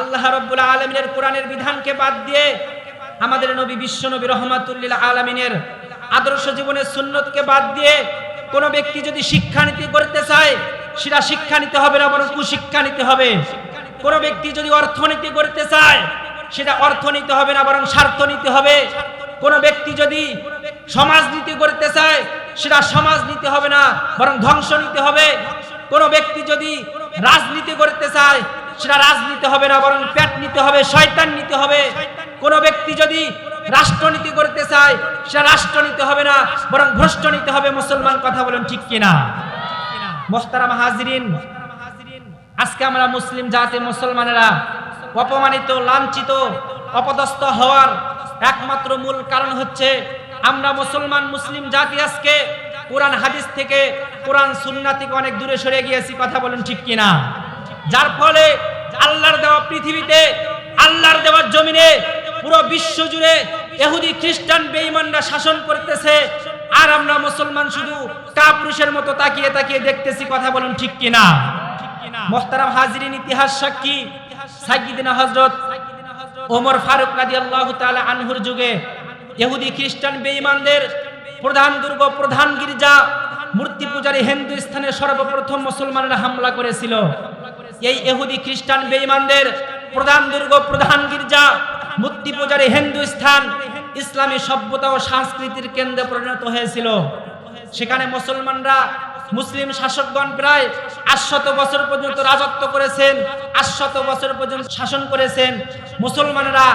আল্লাহ রব্বুল আলমিনের কোরআনের বিধানকে বাদ দিয়ে আমাদের নবী বিশ্ব নবী রহমাতুল্লিল আলমিনের আদর্শ জীবনের সুন্নতকে বাদ দিয়ে কোনো ব্যক্তি যদি শিক্ষানীতি করতে চায়, সেটা শিক্ষা নিতে হবে না, বরং কুশিক্ষা নিতে হবে। কোনো ব্যক্তি যদি অর্থনীতি করতে চায়, সেটা অর্থ নিতে হবে না, বরং স্বার্থ নিতে হবে। কোনো ব্যক্তি যদি সমাজনীতি করতে চায়, সেটা সমাজ নিতে হবে না, বরং ধ্বংস নিতে হবে। কোনো ব্যক্তি যদি রাজনীতি করতে চায় সেটা রাজনীতি হবে না, বরং প্যাট নিতে হবে, শয়তান নিতে হবে। কোনো ব্যক্তি যদি রাষ্ট্রনীতি করতে চায় সেটা রাষ্ট্র নিতে হবে না, বরং ভ্রষ্ট নিতে হবে। মুসলমান কথা বলেন ঠিক কিনা? মোহতারাম হাজিরিন, আজকে আমরা মুসলিম জাতি মুসলমানেরা অপমানিত, লাঞ্ছিত, অপদস্থ হওয়ার একমাত্র মূল কারণ হচ্ছে আমরা মুসলমান মুসলিম জাতি আজকে কোরআন হাদিস থেকে, কোরআন সুন্না থেকে অনেক দূরে সরে গিয়েছি। কথা বলেন ঠিক কিনা? যার ফলে আল্লাহর দেওয়া পৃথিবীতে, আল্লাহর দেওয়ার জমিনে, পুরো বিশ্ব জুড়ে এহুদি খ্রিস্টান বেঈমানরা শাসন করতেছে। আর আমরা মুসলমান শুধু কাপুরুষের মতো তাকিয়ে তাকিয়ে দেখতেছি, কথা বলুন ঠিক কিনা? মোহতারাম হাজিরিন, ইতিহাস সাক্ষী, সাইয়্যিদিনা হযরত ওমর ফারুক রাদিয়াল্লাহু তাআলা আনহুর যুগে ইহুদি খ্রিস্টান বেঈমানদের প্রধান দুর্গ, প্রধান গির্জা, মূর্তি পূজারী হিন্দুস্থানে সর্বপ্রথম মুসলমানরা হামলা করেছিল। এই এহুদি খ্রিস্টান বেঈমানদের প্রধান দুর্গ, প্রধান গির্জা মূর্তি পূজারী হিন্দুস্থান, ইসলামী সভ্যতা ও সংস্কৃতির কেন্দ্রে পরিণত হয়েছিল। সেখানে মুসলমানরা মুসলিম শাসকগণ প্রায় আটশত বছর পর্যন্ত রাজত্ব করেছেন, আটশত বছর পর্যন্ত শাসন করেছেন। মুসলমানরা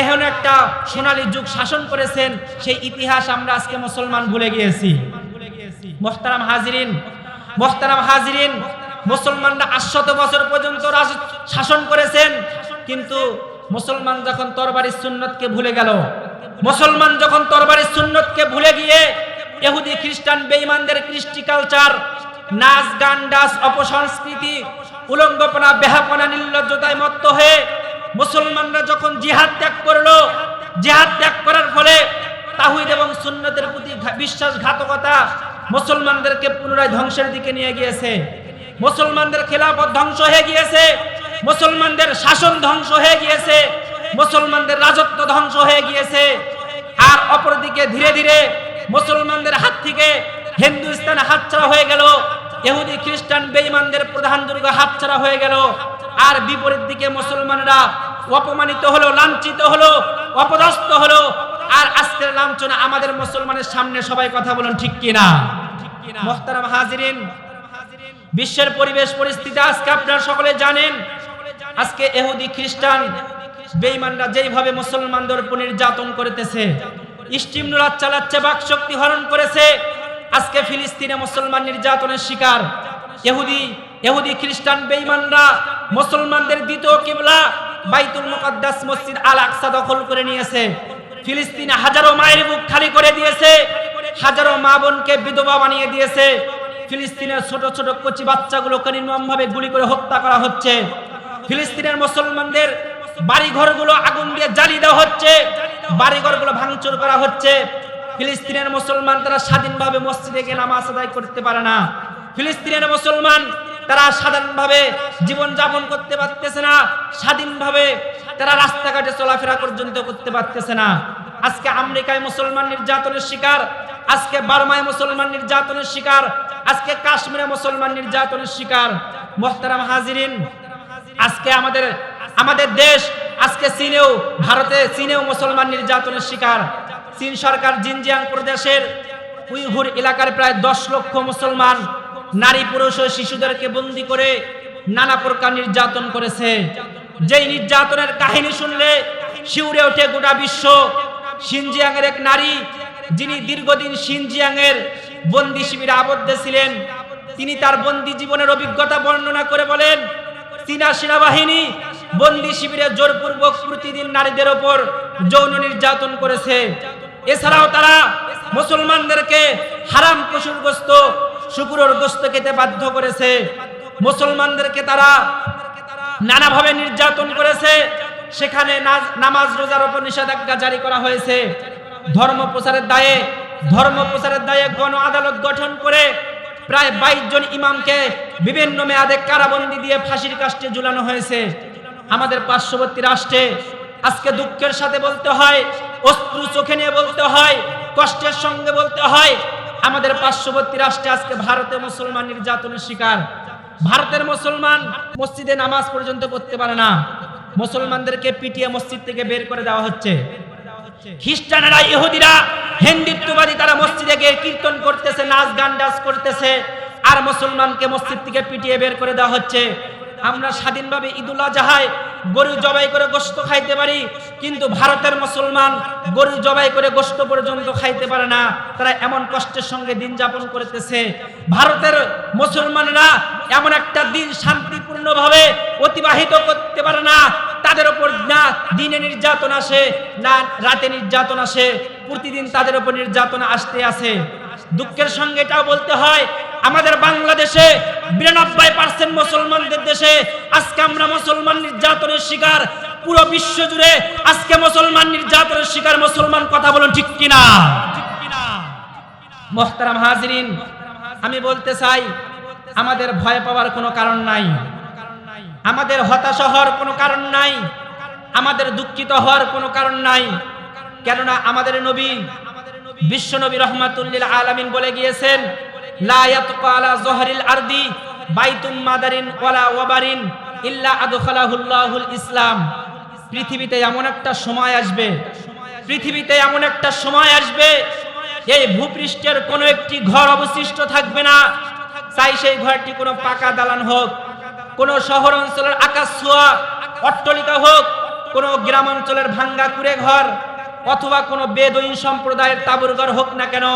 এহেন একটা সোনালী যুগ শাসন করেছেন, সেই ইতিহাস আমরা আজকে মুসলমান ভুলে গিয়েছি। মোহতারাম হাজিরিন মোহতারাম হাজিরিন মুসলমানরা আটশত বছর পর্যন্ত শাসন করেছেন, কিন্তু মুসলমান যখন তরবারির সুন্নতকে ভুলে গেল, মুসলমান যখন তরবারির সুন্নতকে ভুলে গিয়ে এহুদি খ্রিস্টান বেঈমানদের কৃষ্টি কালচার নাচ, গান ডাস অপসংস্কৃতি, উলঙ্গপনা, বেহাপনা, নির্লজ্জতায় মত্ত হয়ে মুসলমানরা যখন জিহাদ ত্যাগ করল, জিহাদ ত্যাগ করার ফলে তাহিদ এবং সুন্নতের প্রতি বিশ্বাসঘাতকতা মুসলমানদেরকে পুনরায় ধ্বংসের দিকে নিয়ে গিয়েছে। মুসলমানদের খেলাফত ধ্বংস হয়ে গিয়েছে। মুসলমানদের শাসন ধ্বংস হয়ে গিয়েছে। মুসলমানদের রাজত্ব ধ্বংস হয়ে গিয়েছে। আর অপরদিকে ধীরে ধীরে মুসলমানদের হাত থেকে হিন্দুস্তান হাতছাড়া হয়ে গেল। ইহুদি খ্রিস্টান বেঈমানদের প্রধান দুর্গ হাতছাড়া হয়ে গেল। আর বিপরীত দিকে মুসলমানরা অপমানিত হলো লাঞ্ছিত হলো অপদস্থ হলো। আর আজকের লাঞ্ছনা আমাদের মুসলমানের সামনে সবাই কথা বলুন ঠিক কিনা? মোহতারাম হাজিরিন বিশ্বের পরিবেশ পরিস্থিতি আজকে আপনারা সকলে জানেন। আজকে এহুদি খ্রিস্টান বেঈমানরা যেইভাবে মুসলমানদের উপর নির্যাতন করতেছে স্টিম নুরাত চালাচ্ছে বাক শক্তি হরণ করেছে, আজকে ফিলিস্তিনে মুসলমান নির্যাতনের শিকার। এহুদি এহুদি খ্রিস্টান বেঈমানরা মুসলমানদের দ্বিতীয় কিবলা বাইতুল মুকাদ্দাস মসজিদ আল আকসা দখল করে নিয়েছে। ফিলিস্তিনে হাজারো মায়ের বুক খালি করে দিয়েছে, হাজারো মা বোনকে বিধবা বানিয়ে দিয়েছে ফিলিস্তিনের ছোট ছোট কচি বাচ্চাগুলোকে নির্মমভাবে গুলি করে হত্যা করা হচ্ছে। ফিলিস্তিনের মুসলমানদের বাড়ি ঘরগুলো আগুন দিয়ে জ্বালিয়ে দেওয়া হচ্ছে। বাড়ি ঘরগুলো ভাঙচুর করা হচ্ছে। ফিলিস্তিনের মুসলমান তারা স্বাধীনভাবে মসজিদে গিয়ে নামাজ আদায় করতে পারে না। ফিলিস্তিনের মুসলমান তারা সাধারণভাবে জীবন যাপন করতে পারতেছে না। স্বাধীনভাবে তারা রাস্তাঘাটে চলাফেরা পর্যন্ত করতে পারতেছে না। আজকে আমেরিকায় মুসলমান নির্যাতনের শিকার আজকে বার্মায় মুসলমান নির্যাতনের শিকার, আজকে কাশ্মীরে মুসলমান নির্যাতনের শিকার। মোহতারাম হাজিরিন, আজকে আমাদের আমাদের দেশ, আজকে চীনেও, ভারতে চীনেও মুসলমান নির্যাতনের শিকার। চীন সরকার জিনজিয়াং প্রদেশের উইঘুর এলাকার প্রায় দশ লক্ষ মুসলমান, নারী, পুরুষ ও শিশুদেরকে বন্দি করে নানা প্রকার নির্যাতন করেছে। যেই নির্যাতনের কাহিনী শুনলে, শিউরে ওঠে গোটা বিশ্ব। সিনজিয়াং এর এক নারী যিনি দীর্ঘদিন সিনজিয়াং এর বন্দি শিবিরে আবদ্ধ ছিলেন, তিনি তার বন্দি জীবনের অভিজ্ঞতা বর্ণনা করে বলেন, চীনা সেনাবাহিনী বন্দি শিবিরে জোরপূর্বক প্রতিদিন নারীদের ওপর যৌন নির্যাতন করেছে। এছাড়াও তারা মুসলমানদেরকে হারাম পশুর গোস্ত, শুকুরের গোস্ত খেতে বাধ্য করেছে। মুসলমানদেরকে তারা নানাভাবে নির্যাতন করেছে। সেখানে নামাজ, রোজার উপর নিষেধাজ্ঞা জারি করা হয়েছে। ধর্ম প্রচারের দায়ে, ধর্ম প্রচারের দায়ে গণ আদালত গঠন করে প্রায় বাইশ জন ইমামকে বিভিন্ন মেয়াদে কারাবন্দি দিয়ে ফাঁসির কাষ্টে ঝুলানো হয়েছে। আমাদের পার্শ্ববর্তী রাষ্ট্রে আজকে দুঃখের সাথে বলতে হয়, অশ্রু চোখে নিয়ে বলতে হয়, কষ্টের সঙ্গে বলতে হয়, আমাদের পার্শ্ববর্তী রাষ্ট্রে আজকে ভারতে মুসলমান নির্যাতনের শিকার। ভারতের মুসলমান মসজিদে নামাজ পর্যন্ত পড়তে পারে না। মুসলমানদেরকে পিটিয়ে মসজিদ থেকে বের করে দেওয়া হচ্ছে। খ্রিস্টানেরা, ইহুদিরা, হিন্দুত্ববাদী তারা মসজিদে গিয়ে কীর্তন করতেছে, নাচ গান, ডান্স করতেছে, আর মুসলমানকে মসজিদ থেকে পিটিয়ে বের করে দেওয়া হচ্ছে। আমরা স্বাধীনভাবে ঈদুল আজহায় গরু জবাই করে গোস্ত খাইতে পারি, কিন্তু ভারতের মুসলমান গরু জবাই করে গোস্ত পর্যন্ত খাইতে পারে না। তারা এমন কষ্টের সঙ্গে দিন যাপন করতেছে। ভারতের মুসলমানরা এমন একটা দিন শান্তিপূর্ণভাবে অতিবাহিত করতে পারে না। তাদের উপর না দিনে নির্যাতন আসে, না রাতে নির্যাতন আসে। প্রতিদিন তাদের উপর নির্যাতন আসতে আসে। দুঃখের সঙ্গে এটাও বলতে হয় আমাদের বাংলাদেশে বিরানব্বই পার্সেন্ট মুসলমানদের দেশে আজকে আমরা মুসলমান নির্যাতনের শিকার। পুরো বিশ্ব জুড়ে আজকে মুসলমান নির্যাতনের শিকার মুসলমান কথা বলুন ঠিক কিনা? মোহতারাম হাজরিন, আমি বলতে চাই, আমাদের ভয় পাওয়ার কোনো কারণ নাই। আমাদের হতাশা হওয়ার কোনো কারণ নাই। আমাদের দুঃখিত হওয়ার কোনো কারণ নাই। কেননা আমাদের নবী, বিশ্ব নবী রহমাতুল্লিল আলামিন বলে গিয়েছেন লা ইয়াতকা আলা জহরিল আরদি বাইতুম মাদারিন ওয়ালা ওয়াবারিন ইল্লা আদখালাহুল্লাহুল ইসলাম। পৃথিবীতে এমন একটা সময় আসবে, পৃথিবীতে এমন একটা সময় আসবে, এই ভূপৃষ্ঠের কোনো একটি ঘর অবশিষ্ট থাকবে না। চাই সেই ঘরটি কোনো পাকা দালান হোক, কোন শহর অঞ্চলের আকাশ ছোঁয়া, অট্টলিকা হোক, কোন গ্রাম অঞ্চলের ভাঙ্গা কুড়ে ঘর, অথবা কোন বেদইন সম্প্রদায়ের তাবুর ঘর হোক না কেন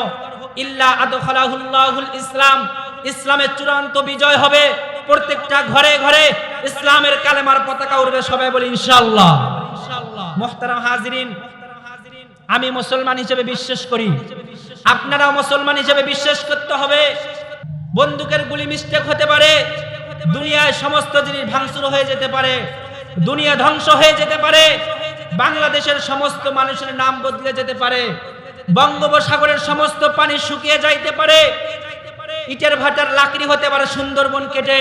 ইল্লা আদখালাহুল্লাহুল ইসলাম। ইসলামের চূড়ান্ত বিজয় হবে প্রত্যেকটা ঘরে ঘরে ইসলামের কালেমার পতাকা উড়বে সবাই বলি ইনশাআল্লাহ। মোহতারাম হাজিরিন, আমি মুসলমান হিসেবে বিশ্বাস করি। আপনারাও মুসলমান হিসেবে বিশ্বাস করতে হবে। বন্দুকের গুলি মিস্টেক হতে পারে। দুনিয়ায় সমস্ত জিনিস ভাঙচুর হয়ে যেতে পারে। দুনিয়া ধ্বংস হয়ে যেতে পারে। বাংলাদেশের সমস্ত মানুষের নাম বদলে যেতে পারে। বঙ্গোপসাগরের সমস্ত পানি শুকিয়ে যাইতে পারে। ইটের ভাটার লাকড়ি হতে পারে সুন্দরবন কেটে।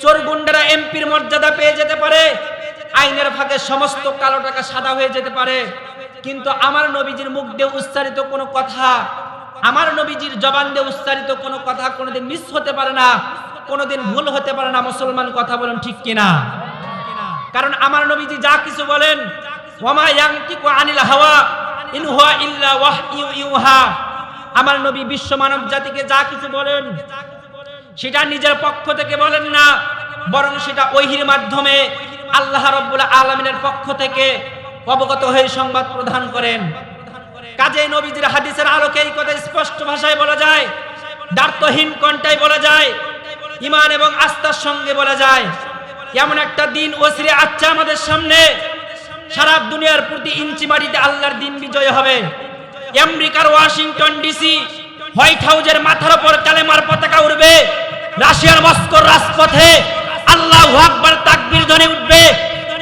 চোর গুন্ডারা এমপির মর্যাদা পেয়ে যেতে পারে। আইনের ফাঁকে সমস্ত কালো টাকা সাদা হয়ে যেতে পারে। কিন্তু আমার নবীজির মুখ দিয়ে উচ্চারিত কোনো কথা, আমার নবীজির জবান দিয়ে উচ্চারিত কোনো কথা কোনোদিন মিস হতে পারে না, কোনোদিন ভুল হতে পারে না। মুসলমান কথা বলেন ঠিক কিনা? কারণ আমার নবীজি যা কিছু বলেন, ওমা ইয়াংতিকু আনিল হাওয়া ইউহা। আমার নবী বিশ্ব মানব জাতিকে যা কিছু বলেন, সেটা নিজের পক্ষ থেকে বলেন না, বরং সেটা ওহির মাধ্যমে আল্লাহ রব্বুল আলমিনের পক্ষ থেকে অবগত হয়ে সংবাদ প্রদান করেন। কাজে নবীজির হাদিসের আলোকে এই কথা স্পষ্ট ভাষায় বলা যায়, দার্থহীন কণ্ঠায় বলা যায় ইমান এবং আস্থার সঙ্গে বলা যায়। এমন একটা দিন ওসিরে আচ্ছা আমাদের সামনে সারা দুনিয়ার প্রতি ইঞ্চি মাটিতে আল্লাহর দিন বিজয় হবে। আমেরিকার ওয়াশিংটন ডিসি হোয়াইট হাউজের মাথার উপর কালেমার পতাকা উড়বে। রাশিয়ার মস্কোর রাজপথে আল্লাহ আকবার তাকবীর ধ্বনি উঠবে।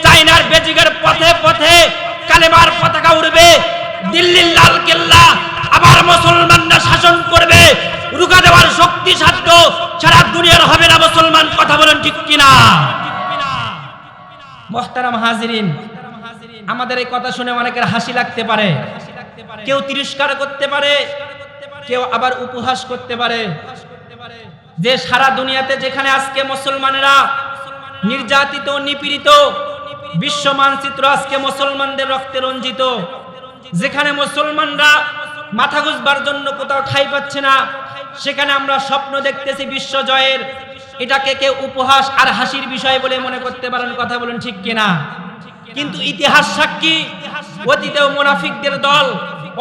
চাইনার বেজিংয়ের পথে পথে কালেমার পতাকা উড়বে। দিল্লির লাল কেল্লা আবার মুসলমানরা শাসন করবে। রুকা দেওয়ার শক্তি সাধ্য সারা দুনিয়ার হবে না মুসলমান, কথা বলেন ঠিক কিনা? মোহতারাম হাজিরিন আমাদের এই কথা শুনে অনেকের হাসি লাগতে পারে। কেউ তিরস্কার করতে পারে, কেউ আবার উপহাস করতে পারে। যে সারা দুনিয়াতে যেখানে আজকে মুসলমানেরা নির্যাতিত, নিপীড়িত, বিশ্ব মানচিত্র আজকে মুসলমানদের রক্তে রঞ্জিত, যেখানে মুসলমানরা মাথা গুজবার জন্য কোথাও ঠাই পাচ্ছে না, সেখানে আমরা স্বপ্ন দেখতেছি বিশ্ব জয়ের। এটাকে কেউ উপহাস আর হাসির বিষয় বলে মনে করতে পারেন, কথা বলেন ঠিক কিনা? কিন্তু ইতিহাস সাক্ষী, অতীতেও মুনাফিকদের দল,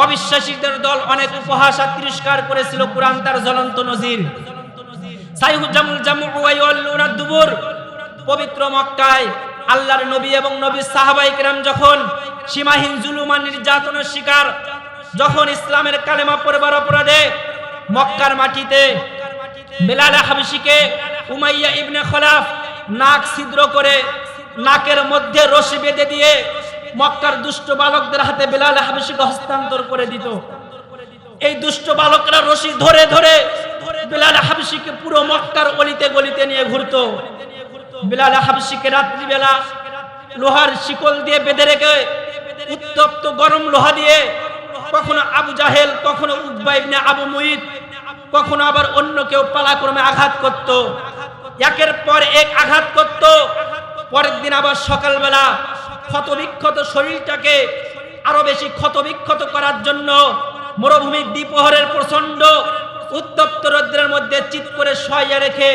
অবিশ্বাসীদের দল অনেক উপহাস আর তিরস্কার করেছিল কোরআন তার জ্বলন্ত নজির। দুবুর, পবিত্র মক্কায় আল্লাহর নবী এবং নবী সাহাবাই কেরাম যখন সীমাহীন জুলুমান নির্যাতনের শিকার, যখন ইসলামের কালেমা পড়বার অপরাধে মক্কার মাটিতে বেলাল হাবশিকে উমাইয়া ইবনে খলাফ নাক ছিদ্র করে নাকের মধ্যে রশি বেঁধে দিয়ে মক্কার দুষ্ট বালকদের হাতে বেলাল হাবশিকে হস্তান্তর করে দিত। এই দুষ্ট বালকরা রশি ধরে ধরে বেলাল হাবশিকে পুরো মক্কার অলিতে গলিতে নিয়ে ঘুরতো। বেলাল হাবশিকে রাত্রিবেলা লোহার শিকল দিয়ে বেঁধে রেখে উত্তপ্ত গরম লোহা দিয়ে কখনো আবু জাহেল, কখনো উদ্বা ইবনে আবু মুইদ কখনো আবার অন্য কেউ পালাক্রমে আঘাত করত। একের পর এক আঘাত করত। পরের দিন আবার সকালবেলা ক্ষতবিক্ষত শরীরটাকে আরও বেশি ক্ষতবিক্ষত করার জন্য মরুভূমির দ্বিপ্রহরের প্রচণ্ড উত্তপ্ত রৌদ্রের মধ্যে চিত করে শয়ে রেখে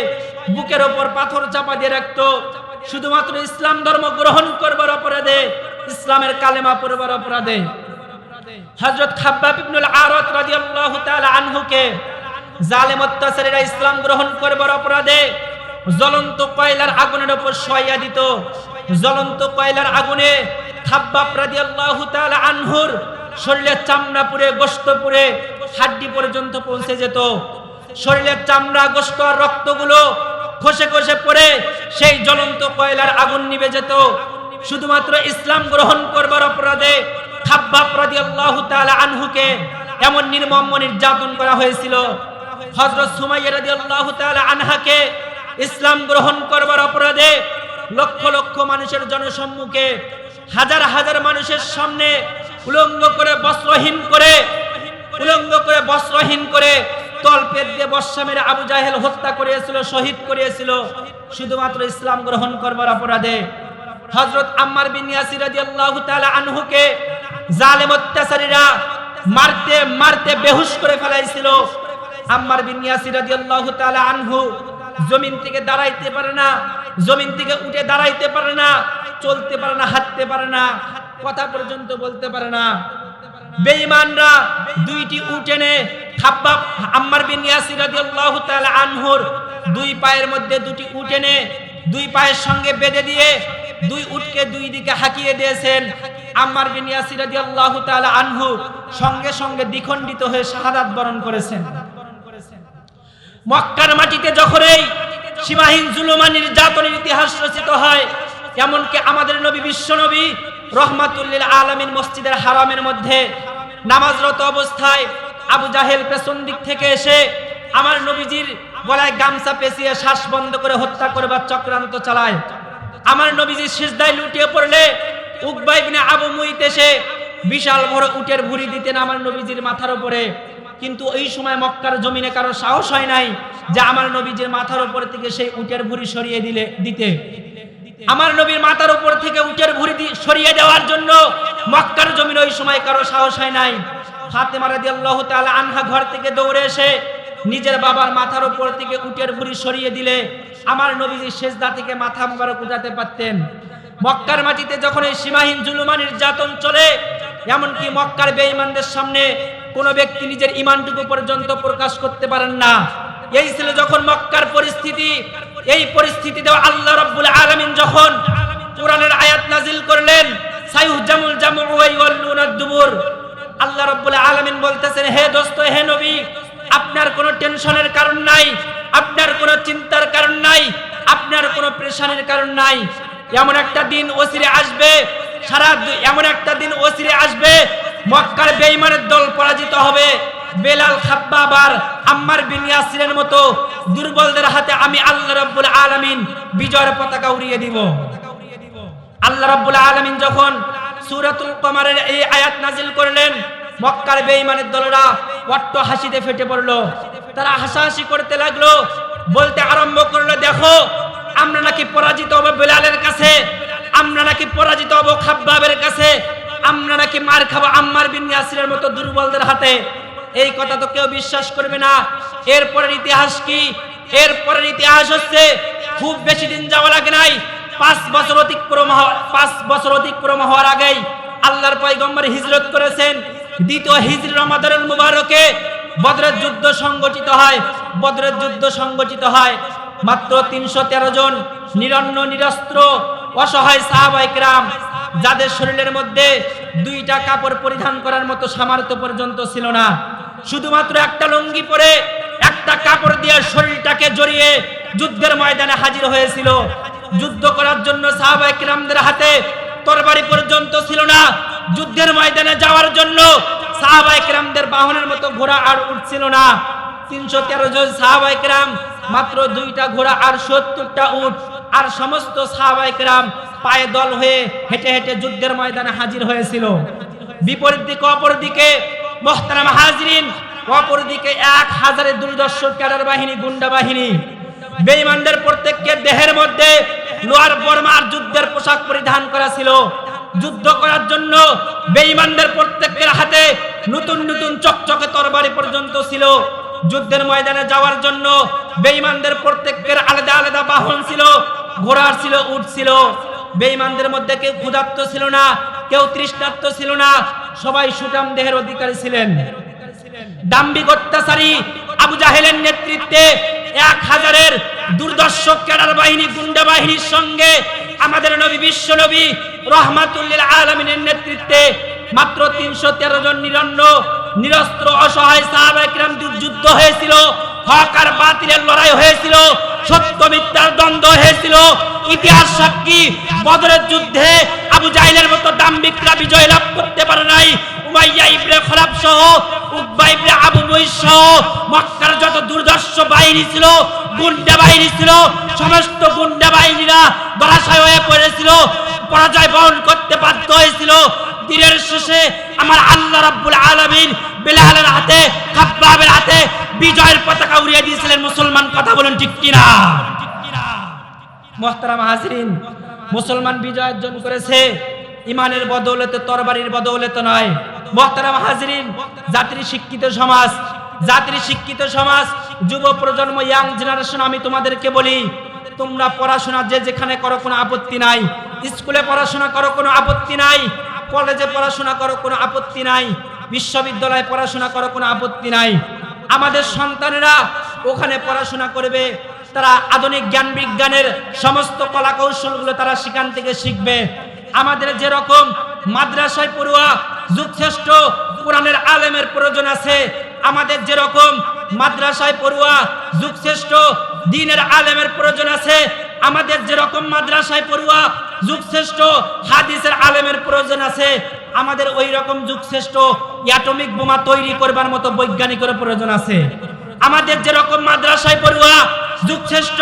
বুকের ওপর পাথর চাপা দিয়ে রাখত। শুধুমাত্র ইসলাম ধর্ম গ্রহণ করবার অপরাধে, ইসলামের কালেমা পড়বার অপরাধে। হযরত খাব্বাব ইবনুল আরাত রাদিয়াল্লাহু তাআলা আনহুকে জালেম অত্যাচারীরা ইসলাম গ্রহণ করবার অপরাধে জ্বলন্ত কয়লার আগুনের উপর শয়া দিত। জ্বলন্ত কয়লার আগুনে খাব্বাব রাদিয়াল্লাহু তাআলা আনহুর শরীরের চামড়া পুড়ে গোশত পুড়ে, হাড্ডি পর্যন্ত পৌঁছে যেত। শরীরের চামড়া গোশত আর রক্তগুলো খসে খসে পড়ে সেই জ্বলন্ত কয়লার আগুন নিভে যেত। শুধুমাত্র ইসলাম গ্রহণ করবার অপরাধে খাব্বাব রাদিয়াল্লাহু তাআলা আনহুকে এমন নির্মম নির্যাতন করা হয়েছিল। হযরত সুমাইয়া রাদিয়াল্লাহু তাআলা আনহাকে ইসলাম গ্রহণ করবার অপরাধে লক্ষ লক্ষ মানুষের জনসম্মুখে হাজার হাজার মানুষের সামনে উলঙ্গ করে, বস্ত্রহীন করে, উলঙ্গ করে, বস্ত্রহীন করে তলপেট দিয়ে বর্ষা মেরে আবু জাহেল হত্যা করিয়েছিল, শহীদ করিয়েছিল। শুধুমাত্র ইসলাম গ্রহণ করবার অপরাধে হযরত আম্মার বিন ইয়াসির রাদিয়াল্লাহু তাআলা আনহুকে জালেম অত্যাচারীরা মারতে মারতে বেহুশ করে ফেলাইছিল। আম্মার বিন ইয়াসির রাদিয়াল্লাহু তাআলা আনহু জমিন থেকে দাঁড়াইতে পারে না, জমিন থেকে উঠে দাঁড়াইতে পারে না, চলতে পারে না, হাঁটতে পারে না, কথা পর্যন্ত বলতে পারে না। বেঈমানরা দুইটি উট এনে খাব্বাব আম্মার বিন ইয়াসির রাদিয়াল্লাহু তাআলা আনহুর দুই পায়ের মধ্যে দুটি উট এনে দুই পায়ের সঙ্গে বেঁধে দিয়ে দুই উটকে দুই দিকে হাঁকিয়ে দিয়েছেন আম্মার বিন ইয়াসির রাদিয়াল্লাহু তাআলা আনহু। সঙ্গে সঙ্গে দ্বিখণ্ডিত হয়ে শাহাদাত বরণ করেছেন। মক্কার মাটিতে যখন এই সীমাহীন জুলুমা নির্যাতনের ইতিহাস রচিত হয়, এমনকি আমাদের নবী, বিশ্ব নবী রহমাতুল্লিল আলমিন মসজিদের হারামের মধ্যে নামাজরত অবস্থায় আবু জাহেল পেছন দিক থেকে এসে আমার নবীজির গলায় গামছা পেঁচিয়ে শ্বাস বন্ধ করে হত্যা করবার চক্রান্ত চালায়। আমার নবীজি সিজদায় লুটিয়ে পড়লে উকবাইবনে আবু মুইত এসে বিশাল বড় উটের ভুড়ি দিতেন আমার নবীজির মাথার উপরে। কিন্তু ওই সময় মক্কার জমিনে কারও সাহস হয় নাই যে আমার নবীজির মাথার উপর থেকে সেই উটের ভুড়ি সরিয়ে দিলে, দিতে। আমার নবীর মাথার উপর থেকে উটের ভুড়ি সরিয়ে দেওয়ার জন্য মক্কার জমিনে ওই সময় কারও সাহস হয় নাই। ফাতেমা রাদিয়াল্লাহু তাআলা আনহা ঘর থেকে দৌড়ে এসে নিজের বাবার মাথার উপর থেকে উটের ভুড়ি সরিয়ে দিলে আমার নবীজি সেজদা থেকে মাথা মুবারক উঠাতে পারতেন। মক্কার মাটিতে যখন এই সীমাহীন জুলুমা নির্যাতন চলে, এমনকি মক্কার বেঈমানদের সামনে কোন ব্যক্তি নিজের ইমানটুকু পর্যন্ত প্রকাশ করতে পারেন না। এই ছিল যখন মক্কার পরিস্থিতি। এই পরিস্থিতিতে আল্লাহ রাব্বুল আলামিন যখন কোরআনের আয়াত নাজিল করলেন সাইহুজামুল জামু দুবুর, আল্লাহ রাব্বুল আলামিন বলতেছেন, হে দোস্ত, হে নবী, আপনার কোনো টেনশনের কারণ নাই, আপনার কোনো চিন্তার কারণ নাই, আপনার কোনো প্রেশানের কারণ নাই। এমন একটা দিন ওসিরে আসবে, সারা এমন একটা দিন ওসিরে আসবে মক্কার বেঈমানের দল পরাজিত হবে। বেলাল খাব্বাব আর আম্মার বিন ইয়াসিরের মতো দুর্বলদের হাতে আমি আল্লাহ রাব্বুল আলামিন বিজয়ের পতাকা উড়িয়ে দিব। আল্লাহ রাব্বুল আলামিন যখন সূরাতুল কমারের এই আয়াত নাজিল করলেন, মক্কার বেঈমানের দলেরা অট্ট হাসিতে ফেটে পড়ল। তারা হাসাহাসি করতে লাগল, বলতে আরম্ভ করল, দেখো, আমরা নাকি পরাজিত হব বেলালের কাছে, আমরা নাকি পরাজিত হব খাব্বাবের কাছে আমরা নাকি মার খাব আম্মার বিন ইয়াসিরের মতো দুর্বলদের হাতে? এই কথা তো কেউ বিশ্বাস করবে না। এরপরের ইতিহাস কি? এরপরের ইতিহাস হচ্ছে খুব বেশি দিন যাওয়া লাগে নাই। পাঁচ বছর অতিক্রম পাঁচ বছর অতিক্রম হওয়ার আগেই আল্লাহর পয়গম্বর হিজরত করেছেন। দ্বিতীয় হিজরি রমাদানুল মুবারকে বদরের যুদ্ধ সংগঠিত হয়, বদরের যুদ্ধ সংগঠিত হয়। মাত্র তিনশো তেরো জন নিরন্ন, নিরস্ত্র, অসহায় সাহাবাইকরাম যাদের শরীরের মধ্যে দুইটা কাপড় পরিধান করার মতো সামর্থ্য পর্যন্ত ছিল না, শুধুমাত্র একটা লুঙ্গি পরে একটা কাপড় দিয়ে শরীরটাকে জড়িয়ে যুদ্ধের ময়দানে হাজির হয়েছিল। যুদ্ধ করার জন্য সাহাবাই কিরামদের হাতে তরবারি পর্যন্ত ছিল না। যুদ্ধের ময়দানে যাওয়ার জন্য সাহাবাই কিরামদের বাহনের মতো ঘোড়া আর উঠছিল না। তিনশো তেরো জন সাহাবাই কিরাম মাত্র দুইটা ঘোড়া আর সত্তরটা উঠ আর সমস্ত সাহাবাইকরাম পায়ে দল হয়ে হেঁটে হেঁটে যুদ্ধের ময়দানে হাজির হয়েছিল। বিপরীত দিকে অপর দিকে মোহতারাম হাজরিন, অপর দিকে এক হাজারের দুর্দর্শক ক্যাডার বাহিনী, গুন্ডা বাহিনী। বেঈমানদের প্রত্যেককে দেহের মধ্যে লোয়ার বর্মার যুদ্ধের পোশাক পরিধান করা ছিল। যুদ্ধ করার জন্য বেঈমানদের প্রত্যেকের হাতে নতুন নতুন চকচকে তরবারি পর্যন্ত ছিল। যুদ্ধের ময়দানে যাওয়ার জন্য বেঈমানদের প্রত্যেকের আলাদা আলাদা বাহন ছিল। ঘোড়ার ছিল, উট ছিল। বেঈমানদের মধ্যে কেউ ক্ষুধার্ত ছিল না, কেউ তৃষ্ণার্ত ছিল না। সবাই সুটাম দেহের অধিকারী ছিলেন। দাম্বিক অত্যাচারী আবু জাহেলের নেতৃত্বে এক হাজারের দুর্দর্শক ক্যাডার বাহিনী, গুন্ডা বাহিনীর সঙ্গে আমাদের নবী, বিশ্ব নবী রহমাতুল্লিল আলমিনের নেতৃত্বে মাত্র তিনশো তেরো জন নিরন্ন, নিরস্ত্র, অসহায় সাহাবাহাম যুদ্ধ হয়েছিল। হক আর বাতিলের লড়াই হয়েছিল, সত্য মিথ্যার দ্বন্দ্ব হয়েছিল। ইতিহাস সাক্ষী, বদরের যুদ্ধে আবু জাহিলের মতো দাম্বিকরা বিজয় লাভ করতে পারে নাই। উমাইয়া ইবনে খরাব সহ, উকবা ইবনে আবু মুইস সহ, মক্কার যত দুর্দর্শ বাহিনী ছিল, গুন্ডা বাহিনী ছিল, সমস্ত গুন্ডা বাহিনীরা ধরাশায় হয়ে পড়েছিল, পরাজয় বহন করতে বাধ্য হয়েছিল। দিনের শেষে আমার আল্লাহ রাব্বুল আলামিন বেলালের হাতে, খাব্বাবের হাতে বিজয়ের পতাকা উড়িয়ে দিয়েছিলেন। মুসলমান কথা বলেন ঠিক কিনা? মোহতারাম হাজরিন, মুসলমান বিজয় অর্জন করেছে। ইমানের বদৌলতে, তরবারির বদৌলতে নয়। মোহতারাম হাজরিন, জাতির শিক্ষিত সমাজ, জাতির শিক্ষিত সমাজ, যুব প্রজন্ম, ইয়াং জেনারেশন, আমি তোমাদেরকে বলি, তোমরা পড়াশোনা যে যেখানে করো কোনো আপত্তি নাই। স্কুলে পড়াশোনা করো কোনো আপত্তি নাই। কলেজে পড়াশোনা করো, কোনো আপত্তি নাই। বিশ্ববিদ্যালয়ে পড়াশোনা করো, কোনো আপত্তি নাই। আমাদের সন্তানেরা ওখানে পড়াশোনা করবে। তারা আধুনিক জ্ঞান বিজ্ঞানের সমস্ত কলা কৌশলগুলো তারা সেখান থেকে শিখবে। আমাদের যেরকম মাদ্রাসায় পড়ুয়া যুগশ্রেষ্ঠ কোরআনের আলেমের প্রয়োজন আছে, আমাদের যেরকম মাদ্রাসায় পড়ুয়া যুগশ্রেষ্ঠ দিনের আলেমের প্রয়োজন আছে, আমাদের যেরকম মাদ্রাসায় পড়ুয়া যুগশ্রেষ্ঠ হাদিসের আলেমের প্রয়োজন আছে। আমাদের ওই রকম যুগশ্রেষ্ঠ অ্যাটমিক বোমা তৈরি করবার মতো বৈজ্ঞানিকের প্রয়োজন আছে। আমাদের যেরকম মাদ্রাসায় পড়ুয়া যুগশ্রেষ্ঠ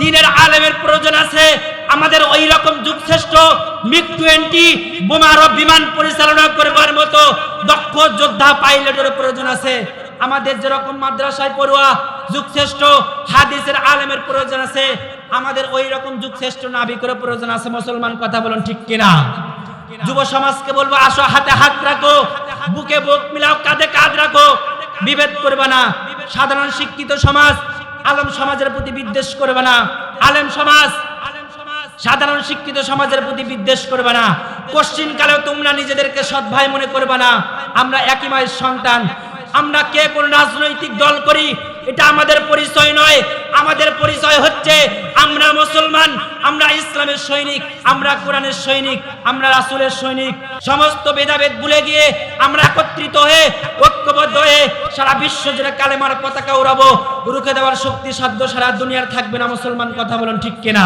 দিনের আলেমের প্রয়োজন আছে। আমাদের ওই রকম যুগশ্রেষ্ঠ মিগ টোয়েন্টি বোমার বিমান পরিচালনা করবার মতো দক্ষ যোদ্ধা পাইলটের প্রয়োজন আছে। আমাদের যেরকম মাদ্রাসায় পড়ুয়া, যুগশ্রেষ্ঠ, হাদিসের আলেমের প্রয়োজন আছে, আমাদের ওই রকম যুগশ্রেষ্ঠ নাবিকের প্রয়োজন আছে, মুসলমান কথা বলুন ঠিক কিনা? যুব সমাজকে বলব, আসো, হাতে হাত রাখো, বুকে বুক মিলাও, কাঁধে কাঁধ রাখো, বিভেদ করবে না। সাধারণ শিক্ষিত সমাজ, আলম সমাজের প্রতি বিদ্বেষ করবে না। আলেম সমাজ, সাধারণ শিক্ষিত সমাজের প্রতি বিদ্বেষ করবে না। কোশ্চিন কালেও তোমরা নিজেদেরকে সৎ ভাই মনে করবে না। আমরা একই মায়ের সন্তান আমরা কে কোন রাজনৈতিক দল করি, এটা আমাদের পরিচয় নয়। আমাদের পরিচয় হচ্ছে আমরা মুসলমান, আমরা ইসলামের সৈনিক, আমরা কোরআনের সৈনিক, আমরা রাসূলের সৈনিক। সমস্ত ভেদাভেদ ভুলে গিয়ে আমরা একত্রিত হয়ে, ঐক্যবদ্ধ হয়ে সারা বিশ্ব জুড়ে কালেমার পতাকা উড়াবো। রুখে দেওয়ার শক্তি সাধ্য সারা দুনিয়ার থাকবে না মুসলমান, কথা বলুন ঠিক কিনা?